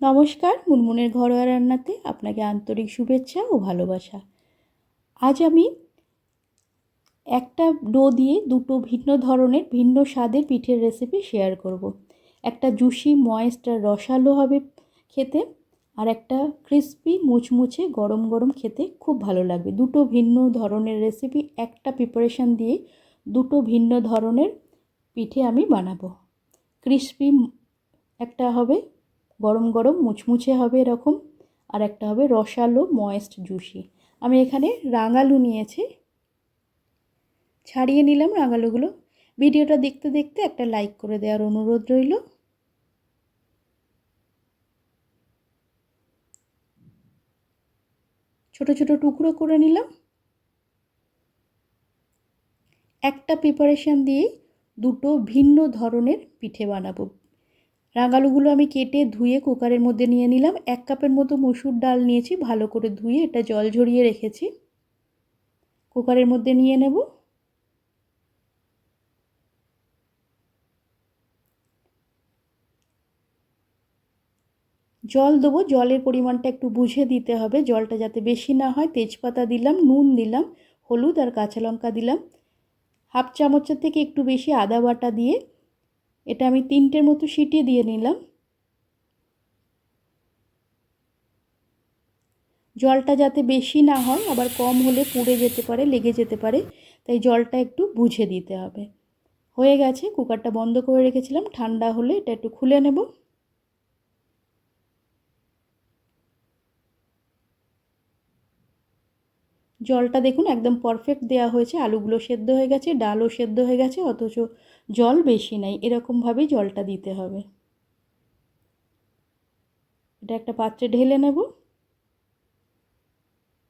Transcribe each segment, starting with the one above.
নমস্কার, মুনমুনের ঘরোয়া রান্নাতে আপনাকে আন্তরিক শুভেচ্ছা ও ভালোবাসা। আজ আমি একটা ডো দিয়ে দুটো ভিন্ন ধরনের, ভিন্ন স্বাদের পিঠের রেসিপি শেয়ার করব। একটা জুসি ময়েস্ট আর রসালো হবে খেতে আর একটা ক্রিস্পি মুচমুচে, গরম গরম খেতে খুব ভালো লাগবে। দুটো ভিন্ন ধরনের রেসিপি একটা প্রিপারেশান দিয়ে দুটো ভিন্ন ধরনের পিঠে আমি বানাবো। ক্রিস্পি একটা হবে গরম গরম মুচমুচে হবে এরকম, আর একটা হবে রসালো ময়েস্ট জুসি আমি এখানে রাঙালু নিয়েছি। ছাড়িয়ে নিলাম রাঙালুগুলো। ভিডিওটা দেখতে দেখতে একটা লাইক করে দেওয়ার অনুরোধ রইল। ছোট ছোট টুকরো করে নিলাম। একটা প্রিপারেশান দিয়ে দুটো ভিন্ন ধরনের পিঠে বানাবো। রাঙালুগুলো আমি কেটে ধুয়ে কুকারের মধ্যে নিয়ে নিলাম। এক কাপের মতো মসুর ডাল নিয়েছি, ভালো করে ধুয়ে এটা জল ঝরিয়ে রেখেছি। কুকারের মধ্যে নিয়ে নেব। জল দেবো, জলের পরিমাণটা একটু বুঝে দিতে হবে। জলটা যাতে বেশি না হয়, তেজপাতা দিলাম, নুন দিলাম, হলুদ আর কাঁচা লঙ্কা দিলাম। হাফ চামচের থেকে একটু বেশি আদা বাটা দিয়ে এটা আমি তিনটের মতো সিটি দিয়ে নিলাম। জলটা যাতে বেশি না হয়, আবার কম হলে পুড়ে যেতে পারে, লেগে যেতে পারে, তাই জলটা একটু বুঝে দিতে হবে। হয়ে গেছে, কুকারটা বন্ধ করে রেখেছিলাম, ঠান্ডা হলে এটা একটু খুলে নেব। জলটা দেখুন, একদম পারফেক্ট দেওয়া হয়েছে। আলুগুলো সেদ্ধ হয়ে গেছে, ডালও সেদ্ধ হয়ে গেছে, অথচ জল বেশি নাই। এরকমভাবেই জলটা দিতে হবে। এটা একটা পাত্রে ঢেলে নেব।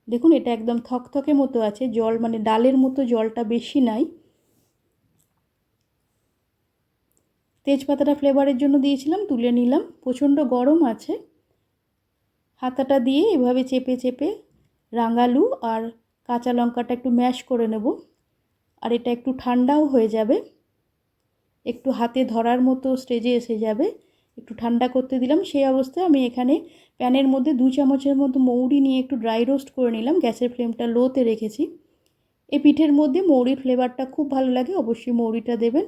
দেখুন, এটা একদম থকথকে মতো আছে। জল মানে ডালের মতো জলটা বেশি নাই। তেজপাতাটা ফ্লেভারের জন্য দিয়েছিলাম, তুলে নিলাম। প্রচণ্ড গরম আছে। হাতাটা দিয়ে এভাবে চেপে চেপে রাঙালু আর কাঁচা লঙ্কাটা একটু ম্যাশ করে নেব। আর এটা একটু ঠান্ডাও হয়ে যাবে। একটু হাতে ধরার মতো স্টেজে এসে যাবে। একটু ঠান্ডা করতে দিলাম। সেই অবস্থায় আমি এখানে প্যানের মধ্যে দু চামচের মতো মৌরি নিয়ে একটু ড্রাই রোস্ট করে নিলাম। গ্যাসের ফ্লেমটা লোতে রেখেছি। এই পিঠের মধ্যে মৌরির ফ্লেভারটা খুব ভালো লাগে। অবশ্যই মৌরিটা দেবেন।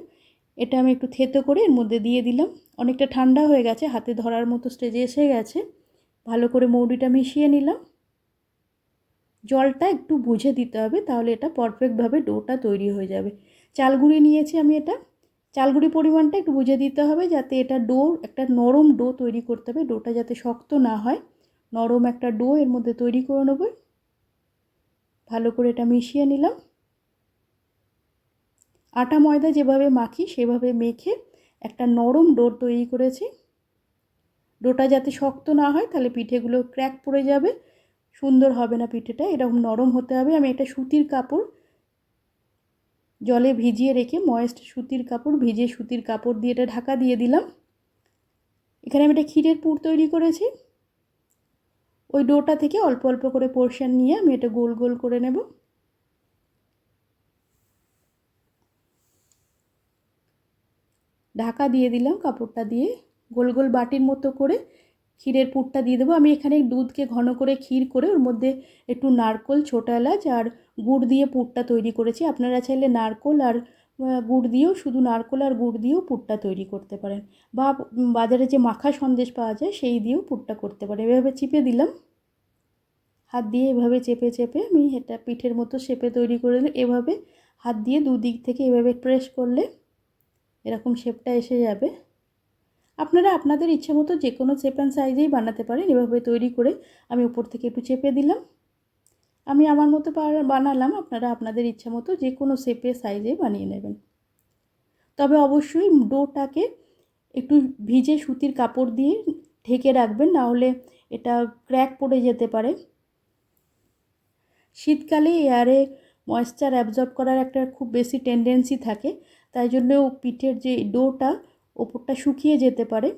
এটা আমি একটু থেতো করে এর মধ্যে দিয়ে দিলাম। অনেকটা ঠান্ডা হয়ে গেছে। হাতে ধরার মতো স্টেজে এসে গেছে। ভালো করে মৌরিটা মিশিয়ে নিলাম। জলটা একটু বুঝে দিতে হবে, তাহলে এটা পারফেক্টভাবে ডোটা তৈরি হয়ে যাবে। চালগুড়ি নিয়েছি আমি এটা। চালগুড়ি পরিমাণটা একটু বুঝে দিতে হবে যাতে এটা ডো, একটা নরম ডো তৈরি করতে হবে, ডোটা যাতে শক্ত না হয়। নরম একটা ডো এর মধ্যে তৈরি করে নেব। ভালো করে এটা মিশিয়ে নিলাম। আটা ময়দা যেভাবে মাখি, সেভাবে মেখে একটা নরম ডো তৈরি করেছি। ডোটা যাতে শক্ত না হয়, তাহলে পিঠেগুলো ক্র্যাক পড়ে যাবে। সুন্দর হবে না পিঠেটা, এরকম নরম হতে হবে। আমি একটা সুতির কাপড় জলে ভিজিয়ে রেখে ময়েস্ট সুতির কাপড়, ভিজে সুতির কাপড় দিয়ে এটা ঢাকা দিয়ে দিলাম। এখানে আমি একটা ক্ষীরের পুর তৈরি করেছি। ওই ডোটা থেকে অল্প অল্প করে পোর্শন নিয়ে আমি এটা গোল গোল করে নেব। ঢাকা দিয়ে দিলাম কাপড়টা দিয়ে। গোল গোল বাটির মতো করে ক্ষীরের পুরটা দিয়ে দেবো। আমি এখানে দুধকে ঘন করে ক্ষীর করে ওর মধ্যে একটু নারকোল, ছোটো এলাচ আর গুড় দিয়ে পুরটা তৈরি করেছি। আপনারা চাইলে নারকোল আর গুড় দিয়েও শুধু নারকোল আর গুড় দিয়েও পুরটা তৈরি করতে পারেন বা বাজারে যে মাখা সন্দেশ পাওয়া যায় সেই দিয়েও পুরটা করতে পারেন। এভাবে চিপে দিলাম। হাত দিয়ে এভাবে চেপে চেপে আমি এটা পিঠের মতো শেপে তৈরি করে দিলাম এভাবে হাত দিয়ে দুদিক থেকে এভাবে প্রেস করলে এরকম শেপটা এসে যাবে। আপনারা আপনাদের ইচ্ছে মতো যে কোনো চেপ অ্যান্ড সাইজেই বানাতে পারেন। এভাবে তৈরি করে আমি উপর থেকে একটু চেপে দিলাম। আমি আমার মতো বানালাম, আপনারা আপনাদের ইচ্ছা মতো যে কোনো শেপে সাইজে বানিয়ে নেবেন। তবে অবশ্যই ডোটাকে একটু ভিজে সুতির কাপড় দিয়ে ঢেকে রাখবেন নাহলে এটা ক্র্যাক পড়ে যেতে পারে। শীতকালে এয়ারে ময়েশ্চার অ্যাবজর্ব করার একটা খুব বেশি টেন্ডেন্সি থাকে, তাই জন্য পিঠের যে ডোটা ওপরটা শুকিয়ে যেতে পারে।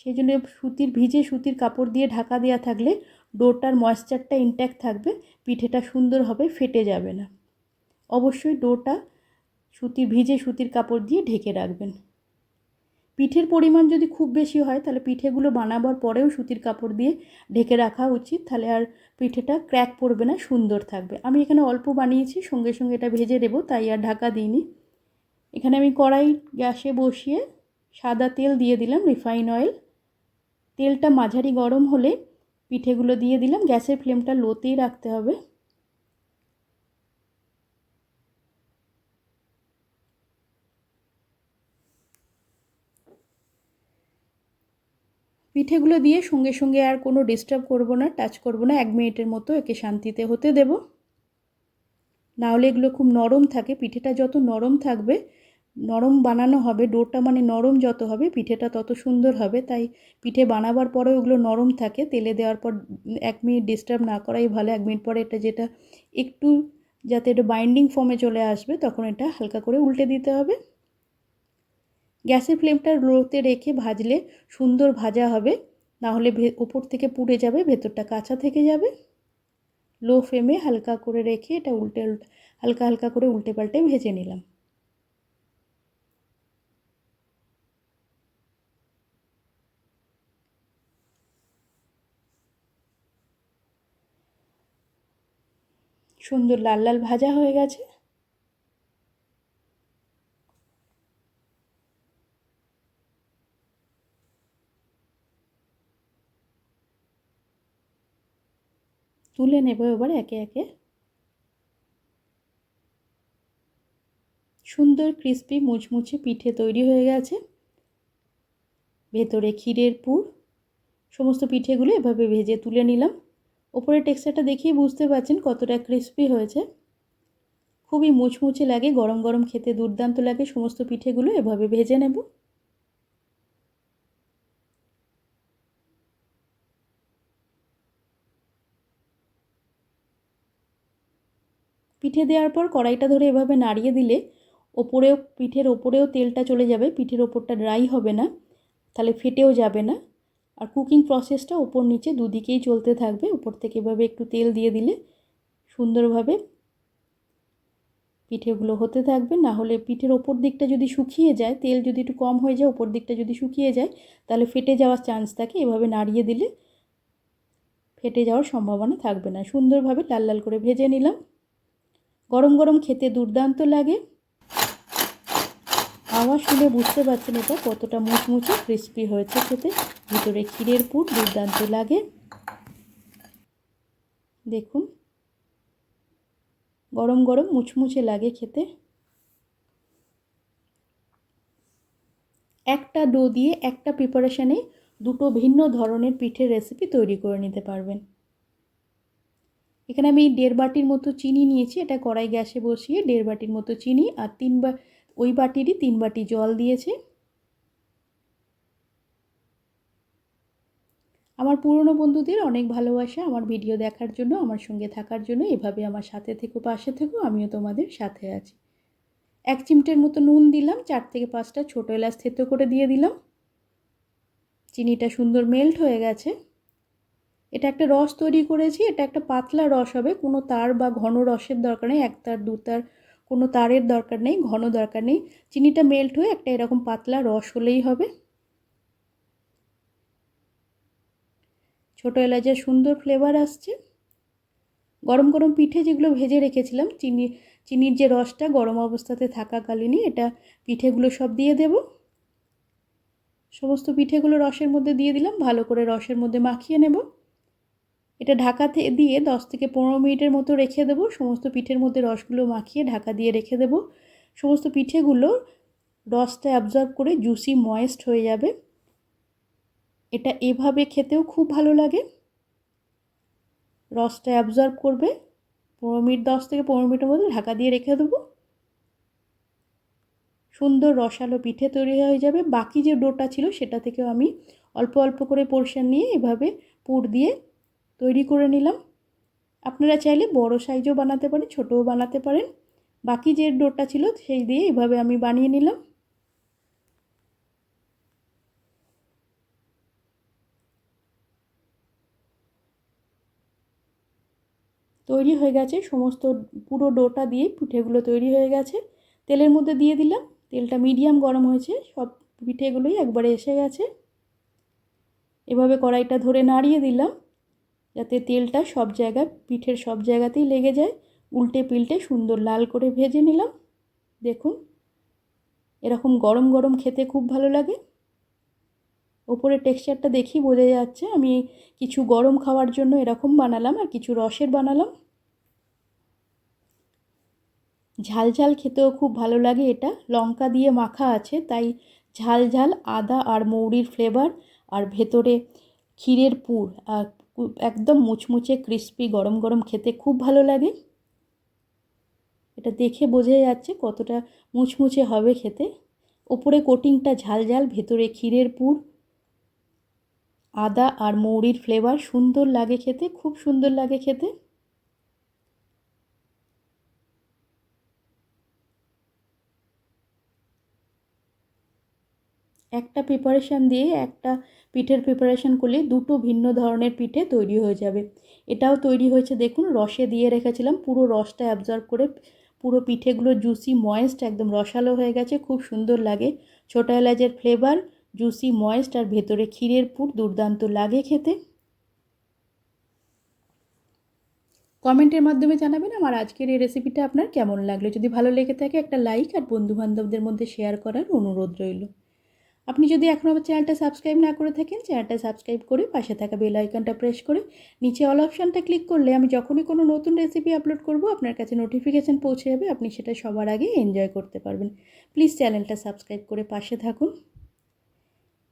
সেই জন্য সুতির ভিজে সুতির কাপড় দিয়ে ঢাকা দেওয়া থাকলে ডোটার ময়েশ্চারটা ইনট্যাক্ট থাকবে, পিঠেটা সুন্দর হবে, ফেটে যাবে না। অবশ্যই ডোটা সুতির ভিজে সুতির কাপড় দিয়ে ঢেকে রাখবেন। পিঠের পরিমাণ যদি খুব বেশি হয়, তাহলে পিঠেগুলো বানাবার পরেও সুতির কাপড় দিয়ে ঢেকে রাখা উচিত। তাহলে আর পিঠেটা ক্র্যাক পড়বে না, সুন্দর থাকবে। আমি এখানে অল্প বানিয়েছি, সঙ্গে সঙ্গে এটা ভেজে দেবো, তাই আর ঢাকা দিইনি। এখানে আমি কড়াই গ্যাসে বসিয়ে সাদা তেল দিয়ে দিলাম রিফাইন অয়েল। তেলটা মাঝারি গরম হলে পিঠেগুলো দিয়ে দিলাম। গ্যাসের ফ্লেমটা লোতেই রাখতে হবে। পিঠেগুলো দিয়ে সঙ্গে সঙ্গে আর কোনো ডিস্টার্ব করব না টাচ করব না। এক মিনিটের মতো একে শান্তিতে হতে দেব। নাহলে এগুলো খুব নরম থাকে। পিঠেটা যত নরম থাকবে নরম বানানো হবে ডোটা মানে নরম যত হবে, পিঠেটা তত সুন্দর হবে। তাই পিঠে বানাবার পরে ওগুলো নরম থাকে, তেলে দেওয়ার পর এক মিনিট ডিস্টার্ব না করাই ভালো। এক মিনিট পরে এটা যেটা একটু যাতে এটা বাইন্ডিং ফর্মে চলে আসবে, তখন এটা হালকা করে উল্টে দিতে হবে। গ্যাসের ফ্লেমটা লোতে রেখে ভাজলে সুন্দর ভাজা হবে, নাহলে ওপর থেকে পুড়ে যাবে, ভেতরটা কাঁচা থেকে যাবে। লো ফ্লেমে হালকা করে রেখে এটা উল্টে, হালকা হালকা করে উল্টে পাল্টে ভেজে নিলাম। সুন্দর লাল লাল ভাজা হয়ে গেছে। তুলে নেব এবার একে একে। সুন্দর ক্রিস্পি মুচমুচে পিঠে তৈরি হয়ে গেছে। ভেতরে ক্ষীরের পুর। সমস্ত পিঠেগুলো এভাবে ভেজে তুলে নিলাম। ওপরের টেক্সচারটা দেখেই বুঝতে পারছেন কতটা ক্রিস্পি হয়েছে। খুবই মুচমুচে লাগে, গরম গরম খেতে দুর্দান্ত লাগে, সমস্ত পিঠেগুলো এভাবে ভেজে নেব। পিঠে দেওয়ার পর কড়াইটা ধরে এভাবে নাড়িয়ে দিলে ওপরেও, পিঠের ওপরেও তেলটা চলে যাবে, পিঠের ওপরটা ড্রাই হবে না, তাহলে ফেটেও যাবে না। আর কুকিং প্রসেসটা ওপর নিচে দুদিকেই চলতে থাকবে। উপর থেকে এভাবে একটু তেল দিয়ে দিলে সুন্দরভাবে পিঠেগুলো হতে থাকবে। না হলে পিঠের ওপর দিকটা যদি শুকিয়ে যায়, তেল যদি একটু কম হয়ে যায় ওপর দিকটা যদি শুকিয়ে যায়, তাহলে ফেটে যাওয়ার চান্স থাকে। এভাবে নাড়িয়ে দিলে ফেটে যাওয়ার সম্ভাবনা থাকবে না। সুন্দরভাবে লাল লাল করে ভেজে নিলাম। গরম গরম খেতে দুর্দান্ত লাগে। আওয়াজ শুনে বুঝতে পারছেন এটা কতটা মুচমুচে ক্রিস্পি হয়েছে খেতে। ভিতরে ক্ষীরের পুর দুর্দান্ত লাগে। দেখুন। গরম গরম মুচমুচে লাগে খেতে। একটা ডো দিয়ে একটা প্রিপারেশানে দুটো ভিন্ন ধরনের পিঠের রেসিপি তৈরি করে নিতে পারবেন। এখানে আমি দেড় বাটির মতো চিনি নিয়েছি। এটা কড়াই গ্যাসে বসিয়ে দেড় বাটির মতো চিনি আর তিন বা ওই বাটিরই তিন বাটি জল দিয়েছে। আমার পুরনো বন্ধুদের অনেক ভালোবাসা, আমার ভিডিও দেখার জন্য, আমার সঙ্গে থাকার জন্য, এভাবে আমার সাথে থেকো, পাশে থেকো, আমিও তোমাদের সাথে আছি। এক চিমটের মতো নুন দিলাম, চার থেকে পাঁচটা ছোটো এলাচ থেতো করে দিয়ে দিলাম। চিনিটা সুন্দর মেল্ট হয়ে গেছে। এটা একটা রস তৈরি করেছি, এটা একটা পাতলা রস হবে, কোনো তার বা ঘন রসের দরকার নেই, এক তার, দু তার কোনো তারের দরকার নেই, ঘন দরকার নেই। চিনিটা মেল্ট হয়ে একটা এরকম পাতলা রস হলেই হবে। ছোটো এলাচের সুন্দর ফ্লেভার আসছে। গরম গরম পিঠে যেগুলো ভেজে রেখেছিলাম, চিনি, চিনির যে রসটা গরম অবস্থাতে থাকাকালীনই এটা পিঠেগুলো সব দিয়ে দেব। সমস্ত পিঠেগুলো রসের মধ্যে দিয়ে দিলাম, ভালো করে রসের মধ্যে মাখিয়ে নেব। এটা ঢাকাতে দিয়ে দশ থেকে পনেরো মিনিটের মতো রেখে দেবো। সমস্ত পিঠের মধ্যে রসগুলো মাখিয়ে ঢাকা দিয়ে রেখে দেবো। সমস্ত পিঠেগুলো রসটা অ্যাবজর্ব করে জুসি ময়েস্ট হয়ে যাবে। এটা এভাবে খেতেও খুব ভালো লাগে। রসটা অ্যাবজর্ব করবে। পনেরো মিনিট, দশ থেকে পনেরো মিনিটের মধ্যে ঢাকা দিয়ে রেখে দেবো। সুন্দর রসালো পিঠে তৈরি হয়ে যাবে। বাকি যে ডোটা ছিল সেটা থেকেও আমি অল্প অল্প করে পোর্শন নিয়ে এভাবে পুর দিয়ে তৈরি করে নিলাম। আপনারা চাইলে বড় সাইজও বানাতে পারেন, ছোটও বানাতে পারেন। বাকি যে ডোটা ছিল সেই দিয়ে এভাবে আমি বানিয়ে নিলাম। তৈরি হয়ে গেছে, সমস্ত পুরো ডোটা দিয়ে পিঠেগুলো তৈরি হয়ে গেছে। তেলের মধ্যে দিয়ে দিলাম, তেলটা মিডিয়াম গরম হয়েছে, সব পিঠেগুলোই একবারে এসে গেছে। এভাবে কড়াইটা ধরে নাড়িয়ে দিলাম। যাতে তেলটা সব জায়গায় পিঠের সব জায়গাতেই লেগে যায়। উল্টে পিল্টে সুন্দর লাল করে ভেজে নিলাম। দেখুন, এরকম গরম গরম খেতে খুব ভালো লাগে। ওপরের টেক্সচারটা দেখি বোঝা যাচ্ছে, আমি কিছু গরম খাওয়ার জন্য এরকম বানালাম আর কিছু রসের বানালাম। ঝাল ঝাল খেতেও খুব ভালো লাগে এটা। লঙ্কা দিয়ে মাখা আছে, তাই ঝাল ঝাল আদা আর মৌরির ফ্লেভার আর ভেতরে ক্ষীরের পুর আর একদম মুচমুচে ক্রিস্পি গরম গরম খেতে খুব ভালো লাগে। এটা দেখে বোঝা যাচ্ছে কতটা মুচমুচে হবে খেতে। ওপরে কোটিংটা ঝাল ঝাল, ভেতরে ক্ষীরের পুর। আদা আর মৌরির ফ্লেভার সুন্দর লাগে খেতে, খুব সুন্দর লাগে খেতে। একটা প্রিপারেশান দিয়ে একটা পিঠের প্রিপারেশান করলে দুটো ভিন্ন ধরনের পিঠে তৈরি হয়ে যাবে। এটাও তৈরি হয়েছে, দেখুন, রসে দিয়ে রেখেছিলাম, পুরো রসটা অ্যাবজর্ব করে পুরো পিঠেগুলো জুসি ময়েস্ট একদম রসালো হয়ে গেছে, খুব সুন্দর লাগে। ছোটো এলাচের ফ্লেভার জুসি ময়েস্ট আর ভেতরে ক্ষীরের পুর দুর্দান্ত লাগে খেতে। কমেন্টের মাধ্যমে জানাবেন আমার আজকের এই রেসিপিটা আপনার কেমন লাগল। যদি ভালো লেগে থাকে একটা লাইক আর বন্ধুবান্ধবদের মধ্যে শেয়ার করার অনুরোধ রইল। আপনি যদি এখনও আমার চ্যানেলটা সাবস্ক্রাইব না করে থাকেন, চ্যানেলটা সাবস্ক্রাইব করে পাশে থাকা বেল আইকনটা প্রেস করে নিচে অল অপশানটা ক্লিক করলে আমি যখনই কোনো নতুন রেসিপি আপলোড করব, আপনার কাছে নোটিফিকেশান পৌঁছে যাবে, আপনি সেটা সবার আগে এনজয় করতে পারবেন। প্লিজ চ্যানেলটা সাবস্ক্রাইব করে পাশে থাকুন।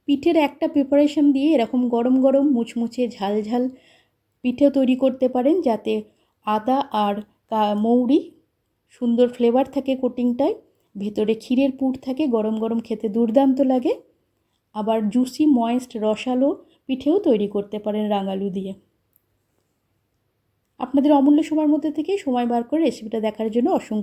পিঠের একটা প্রিপারেশন দিয়ে এরকম গরম গরম মুচমুচে ঝাল ঝাল পিঠেও তৈরি করতে পারেন, যাতে আদা আর মৌরি সুন্দর ফ্লেভার থাকে কোটিংটায় ভেতরে ক্ষীরের পুর থাকে, গরম গরম খেতে দুর্দান্ত লাগে। আবার জুসি, ময়েস্ট, রসালো পিঠেও তৈরি করতে পারেন রাঙালু দিয়ে। আপনাদের অমূল্য সময়ের মধ্যে থেকে সময় বার করে রেসিপিটা দেখার জন্য অসংখ্য